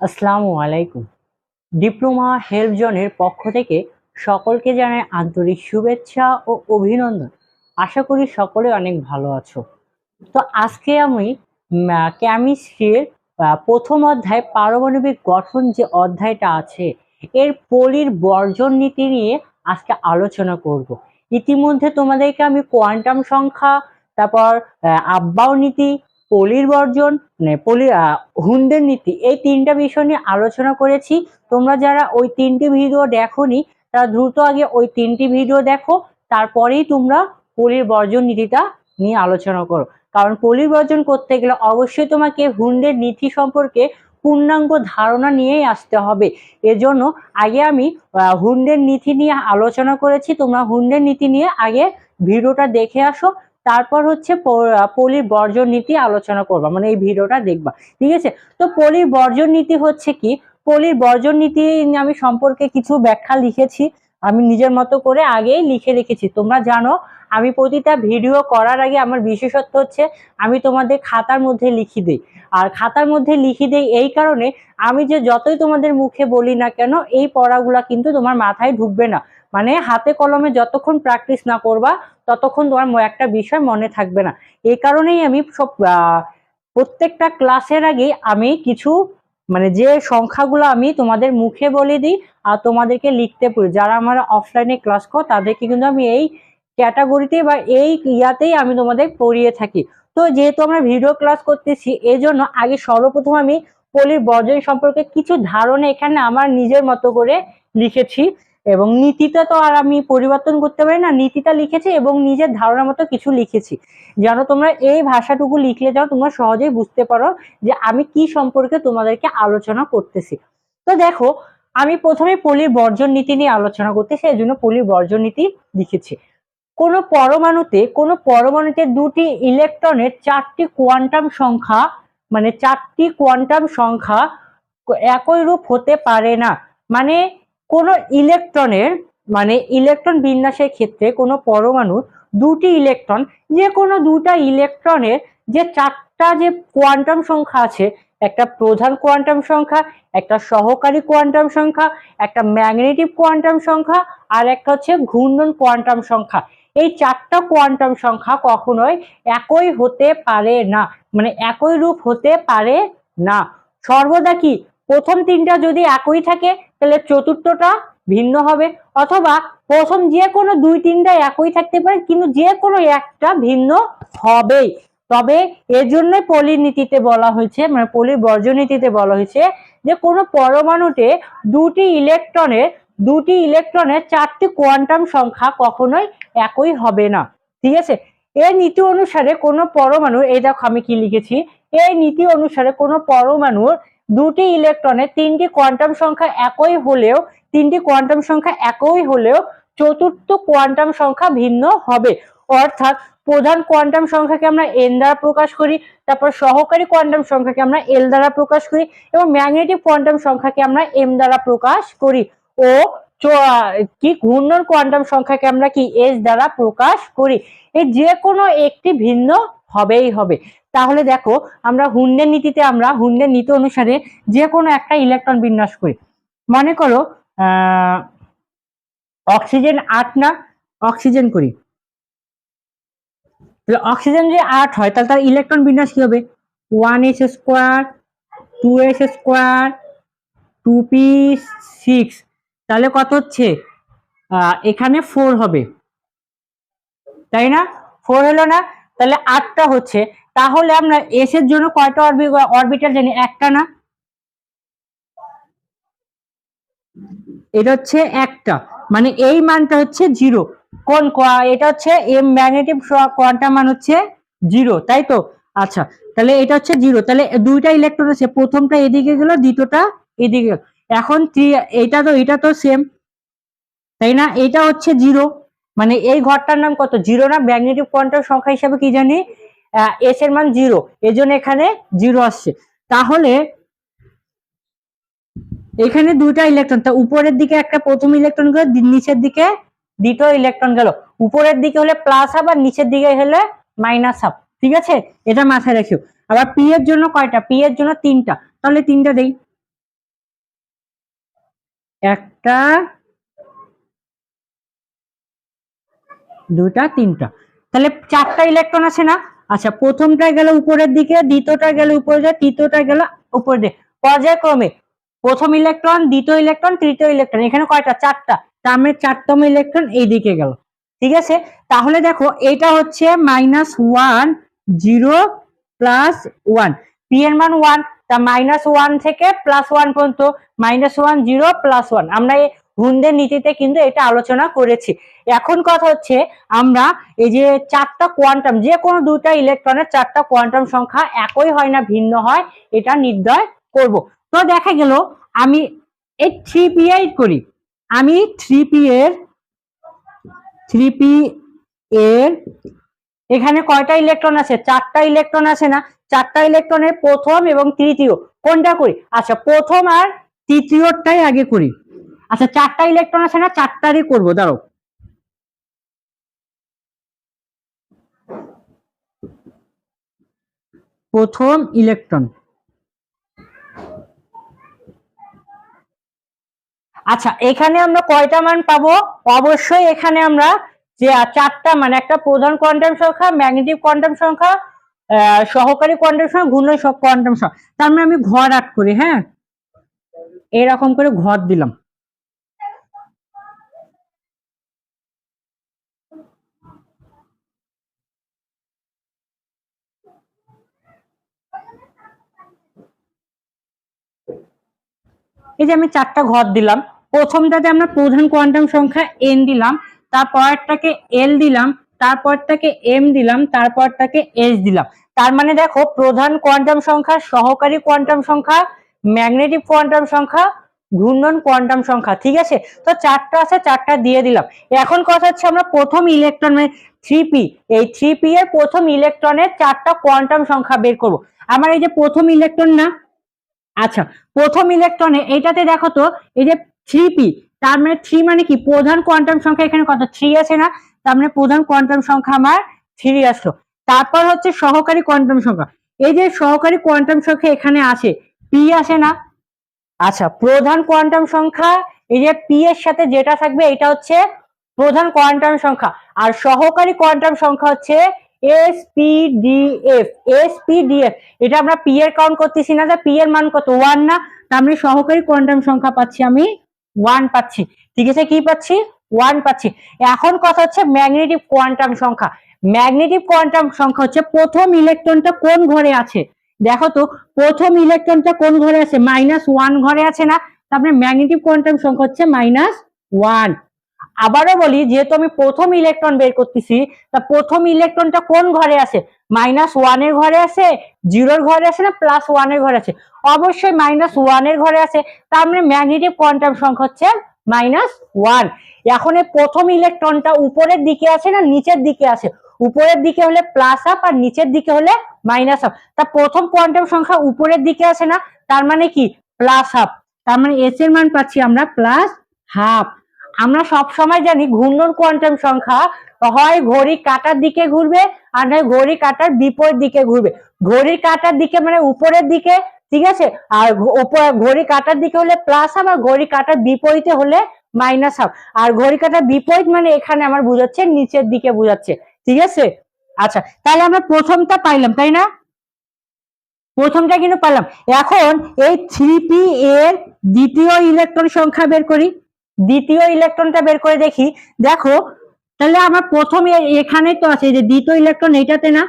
আসসালামু আলাইকুম। Diploma help জোনের পক্ষ থেকে সকলকে জানাই আন্তরিক শুভেচ্ছা ও অভিনন্দন। আশা করি সকলে অনেক ভালো আছো। তো আজকে আমি কেমিস্ট্রির প্রথম অধ্যায় পারমাণবিক গঠন যে অধ্যায়টা আছে, এর পলির বর্জন নীতি নিয়ে আজকে আলোচনা করব। ইতিমধ্যে তোমাদেরকে আমি কোয়ান্টাম সংখ্যা, তারপর আব্বাও নীতি পলির বর্জন মানে পলি হুন্ডের নীতি, এই তিনটা বিষয় নিয়ে আলোচনা করেছি। তোমরা যারা ওই তিনটি ভিডিও দেখোনি, তারা দ্রুত আগে ওই তিনটি ভিডিও দেখো, তারপরেই তোমরা পলির বর্জন নীতিটা নিয়ে আলোচনা করো। কারণ পলির বর্জন করতে গেলে অবশ্যই তোমাকে হুন্ডের নীতি সম্পর্কে পূর্ণাঙ্গ ধারণা নিয়েই আসতে হবে। এজন্য আগে আমি হুন্ডের নীতি নিয়ে আলোচনা করেছি, তোমরা হুন্ডের নীতি নিয়ে আগে ভিডিওটা দেখে আসো তারপর হচ্ছে পলির বর্জন নীতি আলোচনা করবা মানে এই ভিডিওটা দেখবা, ঠিক আছে? তো পলির বর্জন নীতি হচ্ছে কি? পলির বর্জন নীতি আমি সম্পর্কে কিছু ব্যাখ্যা লিখেছি, আমি নিজের মতো করে আগেই লিখে রেখেছি। তোমরা জানো আমি প্রতিটা ভিডিও করার আগে আমার বিশেষত্ব হচ্ছে, আমি তোমাদের খাতার মধ্যে লিখি দিই। আর খাতার মধ্যে লিখি দেই এই কারণে আমি যে যতই তোমাদের মুখে বলি না কেন, এই পড়াগুলা কিন্তু তোমার মাথায় ঢুকবে না। মানে হাতে কলমে যতক্ষণ প্র্যাকটিস না করবা, ততক্ষণ তোমার একটা বিষয় মনে থাকবে না। এই কারণেই আমি সব প্রত্যেকটা ক্লাসের আগে আমি কিছু মানে যে সংখ্যাগুলো আমি তোমাদের মুখে বলে দিই আর তোমাদেরকে লিখতে পড়ি যারা আমার অফলাইনে ক্লাস করো, তাদেরকে কিন্তু আমি এই ক্যাটাগরিতে বা এই ইয়াতেই আমি তোমাদের পড়িয়ে থাকি। তো যেহেতু আমরা ভিডিও ক্লাস করতেছি এই জন্য আগে সর্বপ্রথম আমি পলির বর্জন সম্পর্কে কিছু ধারণা এখানে আমার নিজের মতো করে লিখেছি এবং নীতিটা তো আর আমি পরিবর্তন করতে পারি না, নীতিটা লিখেছি এবং নিজের ধারণা মতো কিছু লিখেছি। যেন তোমরা এই ভাষাটুকু লিখলে যাও তোমরা সহজেই বুঝতে পারো যে আমি কি সম্পর্কে তোমাদেরকে আলোচনা করতেছি। তো দেখো, আমি প্রথমে পলির বর্জন নীতি নিয়ে আলোচনা করতেছি এই জন্য পলির বর্জন নীতি লিখেছি। কোন পরমাণুতে কোন পরমাণুতে দুটি ইলেকট্রনের চারটি কোয়ান্টাম সংখ্যা মানে চারটি কোয়ান্টাম সংখ্যা একই রূপ হতে পারে না। মানে কোনো ইলেকট্রনের মানে ইলেকট্রন বিন্যাসের ক্ষেত্রে কোনো পরমাণুর দুটি ইলেকট্রন, যে কোনো দুটা ইলেকট্রনের যে চারটা যে কোয়ান্টাম সংখ্যা আছে, একটা প্রধান কোয়ান্টাম সংখ্যা, একটা সহকারী কোয়ান্টাম সংখ্যা, একটা ম্যাগনেটিক কোয়ান্টাম সংখ্যা, আর একটা হচ্ছে ঘূর্ণন কোয়ান্টাম সংখ্যা। এই চারটা কোয়ান্টাম সংখ্যা কখনোই একই হতে পারে না মানে একই রূপ হতে পারে না। সর্বদা কি? প্রথম তিনটা যদি একই থাকে, তাহলে চতুর্থটা ভিন্ন হবে। অথবা প্রথম যে কোনো দুই তিনটা একই থাকতে পারে, কিন্তু যে কোনো একটা ভিন্ন হবেই। তবে এর জন্যই পলিনীতিতে বলা হয়েছে মানে পলি বর্জনীতিতে বলা হয়েছে যে কোনো পরমাণুতে দুটি ইলেকট্রনের দুটি ইলেকট্রনের চারটি কোয়ান্টাম সংখ্যা কখনোই একই হবে না, ঠিক আছে? এই নীতি অনুসারে কোনো পরমাণু, এই দেখো আমি কি লিখেছি, এই নীতি অনুসারে কোনো পরমাণুর দুটি ইলেকট্রনের তিনটি কোয়ান্টাম সংখ্যা একই হলেও, তিনটি কোয়ান্টাম সংখ্যা একই হলেও চতুর্থ কোয়ান্টাম সংখ্যা ভিন্ন হবে। অর্থাৎ প্রধান কোয়ান্টাম সংখ্যাকে আমরা এন দ্বারা প্রকাশ করি, তারপর সহকারী কোয়ান্টাম সংখ্যাকে আমরা এল দ্বারা প্রকাশ করি এবং ম্যাগনেটিক কোয়ান্টাম সংখ্যাকে আমরা এম দ্বারা প্রকাশ করি। ও কি ঘূর্ণন কোয়ান্টাম সংখ্যাকে আমরা কি এস দ্বারা প্রকাশ করি? এই যে কোনো একটি ভিন্ন হবেই হবে। তাহলে দেখো, আমরা হুন্ডের নীতিতে আমরা হুন্ডের নীতি অনুসারে যে কোনো একটা ইলেকট্রন বিন্যাস করি। মনে করো অক্সিজেন আট না, অক্সিজেন করি। তাহলে অক্সিজেন যে আট হয়, তাহলে তার ইলেকট্রন বিন্যাস কি হবে? One s square, two s square, two p six. তাহলে কত হচ্ছে? এখানে ফোর হবে। তাই না? ফোর হলো না? তাহলে আটটা হচ্ছে। তাহলে আমরা এস এর জন্য কয়টা অরবিটাল জানি? একটা না? এটা হচ্ছে একটা। মানে এই মানটা হচ্ছে জিরো কোন এটা হচ্ছে এম ম্যাগনেটিক কোয়ান্টাম মান হচ্ছে জিরো তাই তো? আচ্ছা তাহলে এটা হচ্ছে জিরো তাহলে দুইটা ইলেকট্রন আছে। প্রথমটা এদিকে গেল, দ্বিতীয়টা এদিকে এখন এটা তো এটা তো সেম তাই না? এটা হচ্ছে জিরো মানে এই ঘরটার নাম কত? জিরো না? ম্যাগনেটিক কোয়ান্টাম সংখ্যা হিসাবে কি জানি? এস এর মান জিরো এই জন্য এখানে জিরো আসছে। তাহলে এখানে দুইটা ইলেকট্রন তা উপরের দিকে একটা প্রথম ইলেকট্রন গেল নিচের দিকে দ্বিতীয় ইলেকট্রন গেল। উপরের দিকে হলে প্লাস হাফ আর নিচের দিকে হলে মাইনাস হাফ ঠিক আছে? এটা মাথায় রাখিও। আবার পি এর জন্য কয়টা? পি এর জন্য তিনটা। তাহলে তিনটা দেই। একটা দুটা তিনটা। তাহলে চারটা ইলেকট্রন আছে না? আচ্ছা প্রথমটা গেল উপরের দিকে, দ্বিতীয়টা গেল উপরে দিকে, তৃতীয়টা গেল উপরের দিকে। পর্যায়ক্রমে, প্রথম ইলেকট্রন দ্বিতীয় ইলেকট্রন তৃতীয় ইলেকট্রন এখানে কয়টা? চারটা। তার মানে চারতম ইলেকট্রন এই দিকে গেল। ঠিক আছে? তাহলে দেখো, এটা হচ্ছে minus one zero plus one p এর মান ওয়ান তা মাইনাস ওয়ান থেকে প্লাস ওয়ান পর্যন্ত minus one zero plus one আমরা এই হুন্দের নীতিতে কিন্তু এটা আলোচনা করেছি। এখন কথা হচ্ছে, আমরা এই যে চারটা কোয়ান্টাম যে কোনো দুটা ইলেকট্রনের চারটা কোয়ান্টাম সংখ্যা একই হয় না, ভিন্ন হয়, এটা নির্ণয় করব। তো দেখা গেল, আমি এই থ্রি পি করি। আমি থ্রি পি এর থ্রি পি এর এখানে কয়টা ইলেকট্রন আছে? চারটা ইলেকট্রন আছে না? চারটা ইলেকট্রনের প্রথম এবং তৃতীয়। কোনটা করি? আচ্ছা প্রথম আর তৃতীয়টাই আগে করি। আচ্ছা চারটা ইলেকট্রন আছে না? চারটারই করব দাঁড়ো প্রথম ইলেকট্রন আচ্ছা এখানে আমরা কয়টা মান পাবো? অবশ্যই এখানে আমরা যে চারটা মানে একটা প্রধান কোয়ান্টাম সংখ্যা ম্যাগনেটিক কোয়ান্টাম সংখ্যা সহকারী কোয়ান্টাম সংখ্যা ঘূর্ণ কোয়ান্টাম সংখ্যা। তার মানে আমি ঘর আট করি হ্যাঁ? এরকম করে ঘর দিলাম। এই যে আমি চারটা ঘর দিলাম। প্রথমটাতে আমরা প্রধান কোয়ান্টাম সংখ্যা এন দিলাম। তারপরটাকে এল দিলাম, তারপরটাকে এম দিলাম, তারপরটাকে এস দিলাম। তার মানে দেখো, প্রধান কোয়ান্টাম সংখ্যা, সহকারী কোয়ান্টাম সংখ্যা ম্যাগনেটিক কোয়ান্টাম সংখ্যা, ঘূর্ণন কোয়ান্টাম সংখ্যা, ঠিক আছে? তো চারটা আছে, চারটা দিয়ে দিলাম। এখন কথা হচ্ছে আমরা প্রথম ইলেকট্রন মানে থ্রি পি এই থ্রি পি এর প্রথম ইলেকট্রনের চারটা কোয়ান্টাম সংখ্যা বের করব। আমার এই যে প্রথম ইলেকট্রন না আচ্ছা প্রথম ইলেকট্রনে এইটাতে দেখো তো, এই যে থ্রি পি তার মানে থ্রি মানে কি? প্রধান কোয়ান্টাম সংখ্যা এখানে কত? থ্রি আছে না? তার মানে প্রধান কোয়ান্টাম সংখ্যা আমার থ্রি আসলো। তারপর হচ্ছে সহকারী কোয়ান্টাম সংখ্যা। এই যে সহকারী কোয়ান্টাম সংখ্যা এখানে আছে পি আসে না? আচ্ছা প্রধান কোয়ান্টাম সংখ্যা, এই যে পি এর সাথে যেটা থাকবে, এটা হচ্ছে প্রধান কোয়ান্টাম সংখ্যা। আর সহকারী কোয়ান্টাম সংখ্যা হচ্ছে s p d f s p d f এটা আমরা পি এর কাউন্ট করতেছি না যে পি এর মান কত? ওয়ান না? তার মানে সহকারী কোয়ান্টাম সংখ্যা পাচ্ছি আমি ওয়ান পাচ্ছি। ঠিক আছে, কি পাচ্ছি? ওয়ান পাচ্ছি। এখন কথা হচ্ছে ম্যাগনেটিক কোয়ান্টাম সংখ্যা। ম্যাগনেটিক কোয়ান্টাম সংখ্যা হচ্ছে প্রথম ইলেকট্রনটা কোন ঘরে আছে? দেখো তো, প্রথম ইলেকট্রনটা কোন ঘরে আছে? মাইনাস ওয়ান ঘরে আছে না? তারপরে ম্যাগনেটিক কোয়ান্টাম সংখ্যা হচ্ছে মাইনাস ওয়ান আবারও বলি, যেহেতু আমি প্রথম ইলেকট্রন বের করতেছি, তা প্রথম ইলেকট্রনটা কোন ঘরে আছে? মাইনাস ওয়ানের ঘরে আছে জিরোর ঘরে আছে না প্লাস ওয়ানের ঘরে আছে? অবশ্যই মাইনাস ওয়ানের ঘরে আছে, তার মানে ম্যাগনেটিক কোয়ান্টাম সংখ্যা হচ্ছে মাইনাস ওয়ান এখন এই প্রথম ইলেকট্রনটা উপরের দিকে আছে না, নিচের দিকে আছে? উপরের দিকে হলে প্লাস আপ আর নিচের দিকে হলে মাইনাস আপ তা প্রথম কোয়ান্টাম সংখ্যা উপরের দিকে আছে না, তার মানে কি? প্লাস হাফ তার মানে এস এর মান পাচ্ছি আমরা প্লাস হাফ আমরা সব সময় জানি ঘূর্ণন কোয়ান্টাম সংখ্যা হয় ঘড়ি কাটার দিকে ঘুরবে আর নয় ঘড়ি কাটার বিপরীত দিকে ঘুরবে। ঘড়ির কাটার দিকে মানে উপরের দিকে, ঠিক আছে? আর ঘড়ি কাটার দিকে হলে প্লাস আর ঘড়ি কাটার বিপরীতে হলে মাইনাস হাফ আর ঘড়ি কাটার বিপরীত মানে এখানে আমার বুঝাচ্ছে, নিচের দিকে বুঝাচ্ছে। ঠিক আছে? আচ্ছা তাহলে আমরা প্রথমটা পাইলাম, তাই না? প্রথমটা কিন্তু পাইলাম। এখন এই থ্রি পি এর দ্বিতীয় ইলেকট্রন সংখ্যা বের করি। দ্বিতীয় ইলেকট্রনটা বের করে দেখি। দেখো তাহলে আমার প্রথম এখানে তো আছে যে দ্বিতীয় ইলেকট্রন এইটাতে না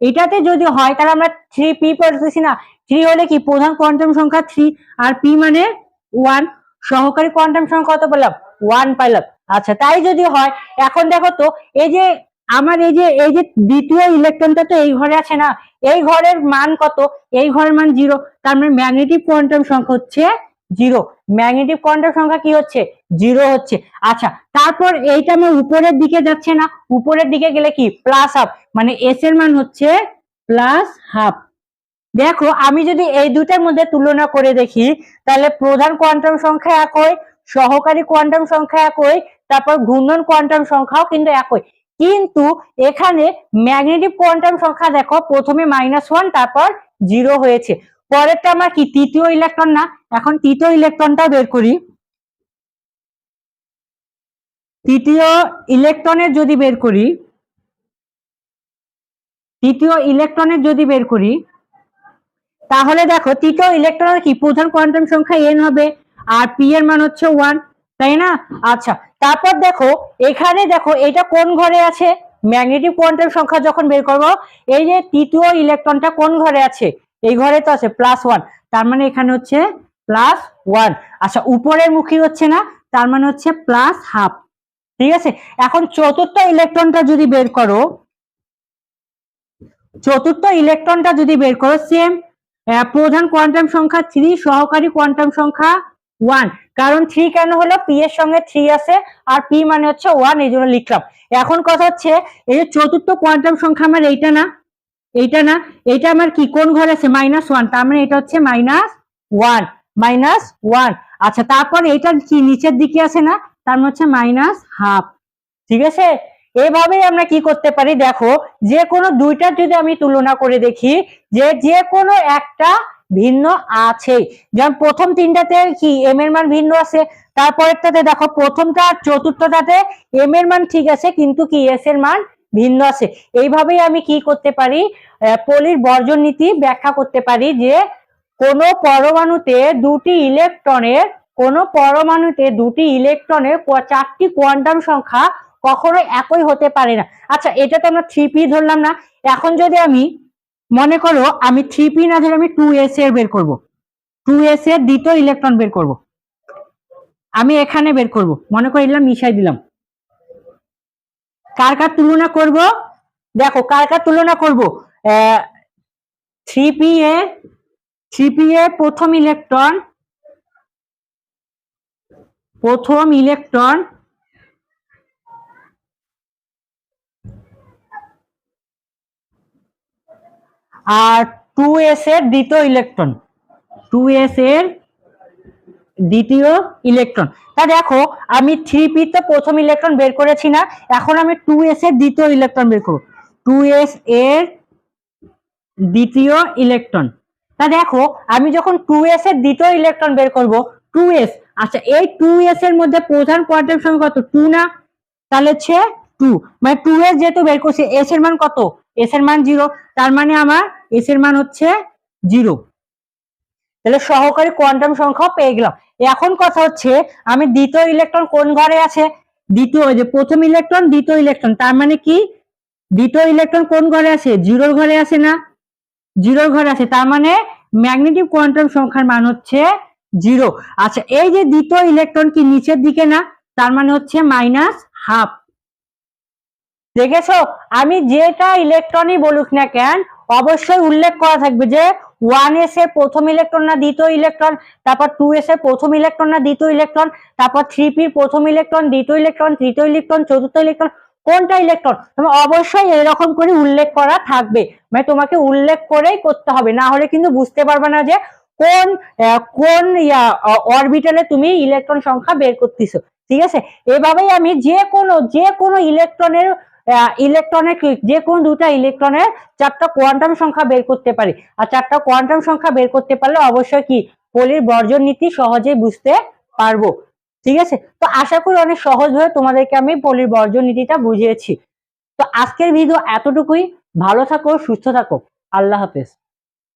এটাতে যদি হয়, তাহলে আমরা থ্রি পি পড়তেছি না। থ্রি হলে কি? প্রধান কোয়ান্টাম সংখ্যা থ্রি আর পি মানে ওয়ান সহকারী কোয়ান্টাম সংখ্যা কত পেলাম? ওয়ান পাইলাম আচ্ছা তাই যদি হয়, এখন দেখো তো, এই যে আমার এই যে এই যে দ্বিতীয় ইলেকট্রনটা তো এই ঘরে আছে না, এই ঘরের মান কত? এই ঘরের মান জিরো তার মানে ম্যাগনেটিক কোয়ান্টাম সংখ্যা হচ্ছে জিরো। ম্যাগনেটিক কোয়ান্টাম সংখ্যা কি হচ্ছে? জিরো হচ্ছে। আচ্ছা তারপর এইটা আমার উপরের দিকে যাচ্ছে না। উপরের দিকে গেলে কি? প্লাস হাফ মানে এস এর মান হচ্ছে প্লাস হাফ দেখো, আমি যদি এই দুটার মধ্যে তুলনা করে দেখি, তাহলে প্রধান কোয়ান্টাম সংখ্যা একই, সহকারী কোয়ান্টাম সংখ্যা একই, তারপর ঘূর্ণন কোয়ান্টাম সংখ্যাও কিন্তু একই। কিন্তু এখানে ম্যাগনেটিক কোয়ান্টাম সংখ্যা দেখো, প্রথমে মাইনাস ওয়ান তারপর জিরো হয়েছে। পরেরটা আমার কি? তৃতীয় ইলেকট্রন না? এখন তৃতীয় ইলেকট্রনটা বের করি। তৃতীয় ইলেকট্রনের যদি বের করি, তৃতীয় ইলেকট্রনের যদি বের করি, তাহলে দেখো তৃতীয় ইলেকট্রনের কি? প্রধান কোয়ান্টাম সংখ্যা এন হবে, আর পি এর মান হচ্ছে ওয়ান তাই না? আচ্ছা তারপর দেখো, এখানে দেখো, এটা কোন ঘরে আছে? ম্যাগনেটিক কোয়ান্টাম সংখ্যা যখন বের করব, এই যে তৃতীয় ইলেকট্রনটা কোন ঘরে আছে? এই ঘরে তো আছে প্লাস ওয়ান তার মানে এখানে হচ্ছে প্লাস ওয়ান আচ্ছা উপরের মুখী হচ্ছে না, তার মানে হচ্ছে প্লাস হাফ ঠিক আছে? এখন চতুর্থ ইলেকট্রনটা যদি বের করো, চতুর্থ ইলেকট্রনটা যদি বের করো সেম প্রধান কোয়ান্টাম সংখ্যা থ্রি সহকারী কোয়ান্টাম সংখ্যা ওয়ান কারণ থ্রি কেন হলো? পি এর সঙ্গে থ্রি আছে, আর পি মানে হচ্ছে ওয়ান এই জন্য লিখলাম। এখন কথা হচ্ছে, এই চতুর্থ কোয়ান্টাম সংখ্যা আমার এইটা না এইটা না, এইটা আমার কি, কোন ঘরে আছে? মাইনাস ওয়ান তার মানে এটা হচ্ছে মাইনাস ওয়ান মাইনাস ওয়ান আচ্ছা তারপর এটা কি নিচের দিকে আছে না, তার মানে হচ্ছে মাইনাস হাফ ঠিক আছে? এভাবেই আমরা কি করতে পারি? দেখো, যে কোনো দুইটার যদি আমি তুলনা করে দেখি, যে যে কোনো একটা ভিন্ন আছে। যেমন প্রথম তিনটাতে কি এম এর মান ভিন্ন আছে, তারপরেরটাতে দেখো, প্রথমটা আর চতুর্থটাতে এম এর মান ঠিক আছে, কিন্তু কি এস এর মান ভিন্ন আছে। এইভাবেই আমি কি করতে পারি? পলির বর্জন নীতি ব্যাখ্যা করতে পারি যে, কোন পরমাণুতে দুটি ইলেকট্রনের, কোন পরমাণুতে দুটি ইলেকট্রনের চারটি কোয়ান্টাম সংখ্যা কখনো একই হতে পারে না। আচ্ছা এটা তো আমরা থ্রি পি ধরলাম না। এখন যদি আমি মনে করো আমি থ্রি পি না ধরে আমি টু এস এর বের করব। টু এস এর দ্বিতীয় ইলেকট্রন বের করব। আমি এখানে বের করব। মনে করে দিলাম মিশাই দিলাম। কার কার তুলনা করব? দেখো, কার কার তুলনা করব? থ্রি পি এ থ্রি পি এ প্রথম ইলেকট্রন প্রথম ইলেকট্রন আর টু এস এর দ্বিতীয় ইলেকট্রন টু এস এর দ্বিতীয় ইলেকট্রন তা দেখো, আমি থ্রি পি তো প্রথম ইলেকট্রন বের করেছি না, এখন আমি টু এস এর দ্বিতীয় ইলেকট্রন বের করব। টু এস এর দ্বিতীয় ইলেকট্রন তা দেখো, আমি যখন টু এস এর দ্বিতীয় ইলেকট্রন বের করব টু এস আচ্ছা এই টু এস এর মধ্যে প্রধান কোয়ান্টাম সংখ্যা কত টু না? তাহলে হচ্ছে টু মানে টু এস যেহেতু বের করছি এস এর মান কত? এস এর মান জিরো তার মানে আমার এস এর মান হচ্ছে জিরো তাহলে সহকারী কোয়ান্টাম সংখ্যা পেয়ে গেলাম। এখন কথা হচ্ছে, আমি দ্বিতীয় ইলেকট্রন কোন ঘরে আছে? দ্বিতীয় যে প্রথম ইলেকট্রন দ্বিতীয় ইলেকট্রন তার মানে কি? দ্বিতীয় ইলেকট্রন কোন ঘরে আছে? জিরোর ঘরে আছে না? জিরোর ঘরে আছে, তার মানে ম্যাগনেটিক কোয়ান্টাম সংখ্যার মান হচ্ছে জিরো। আচ্ছা এই যে দ্বিতীয় ইলেকট্রন কি নিচের দিকে না? তার মানে হচ্ছে মাইনাস হাফ দেখেছ? আমি যেটা ইলেকট্রনই বলুক না কেন, অবশ্যই উল্লেখ করা থাকবে যে ওয়ান এস এর প্রথম ইলেকট্রন না দ্বিতীয় ইলেকট্রন তারপর টু এস এর প্রথম ইলেকট্রন না দ্বিতীয় ইলেকট্রন তারপর থ্রি পির প্রথম ইলেকট্রন দ্বিতীয় ইলেকট্রন তৃতীয় ইলেকট্রন চতুর্থ ইলেকট্রন কোনটা ইলেকট্রন তোমার অবশ্যই এরকম করে উল্লেখ করা থাকবে। মানে তোমাকে উল্লেখ করেই করতে হবে। না হলে কিন্তু বুঝতে পারবে না যে কোন কোন অরবিটালে তুমি ইলেকট্রন সংখ্যা বের করতেছো। ঠিক আছে? এভাবেই আমি যে কোনো যে কোনো ইলেকট্রনের ইলেকট্রনের যে কোন দুটা ইলেকট্রনের চারটা কোয়ান্টাম সংখ্যা বের করতে পারি। আর চারটা কোয়ান্টাম সংখ্যা বের করতে পারলে অবশ্যই কি? পলির বর্জন নীতি সহজেই বুঝতে পারব। ঠিক আছে? তো আশা করি অনেক সহজ হয়ে তোমাদেরকে আমি পলির বর্জন নীতিটা বুঝিয়েছি। তো আজকের ভিডিও এতটুকুই। ভালো থাকো, সুস্থ থাকো। আল্লাহ হাফেজ।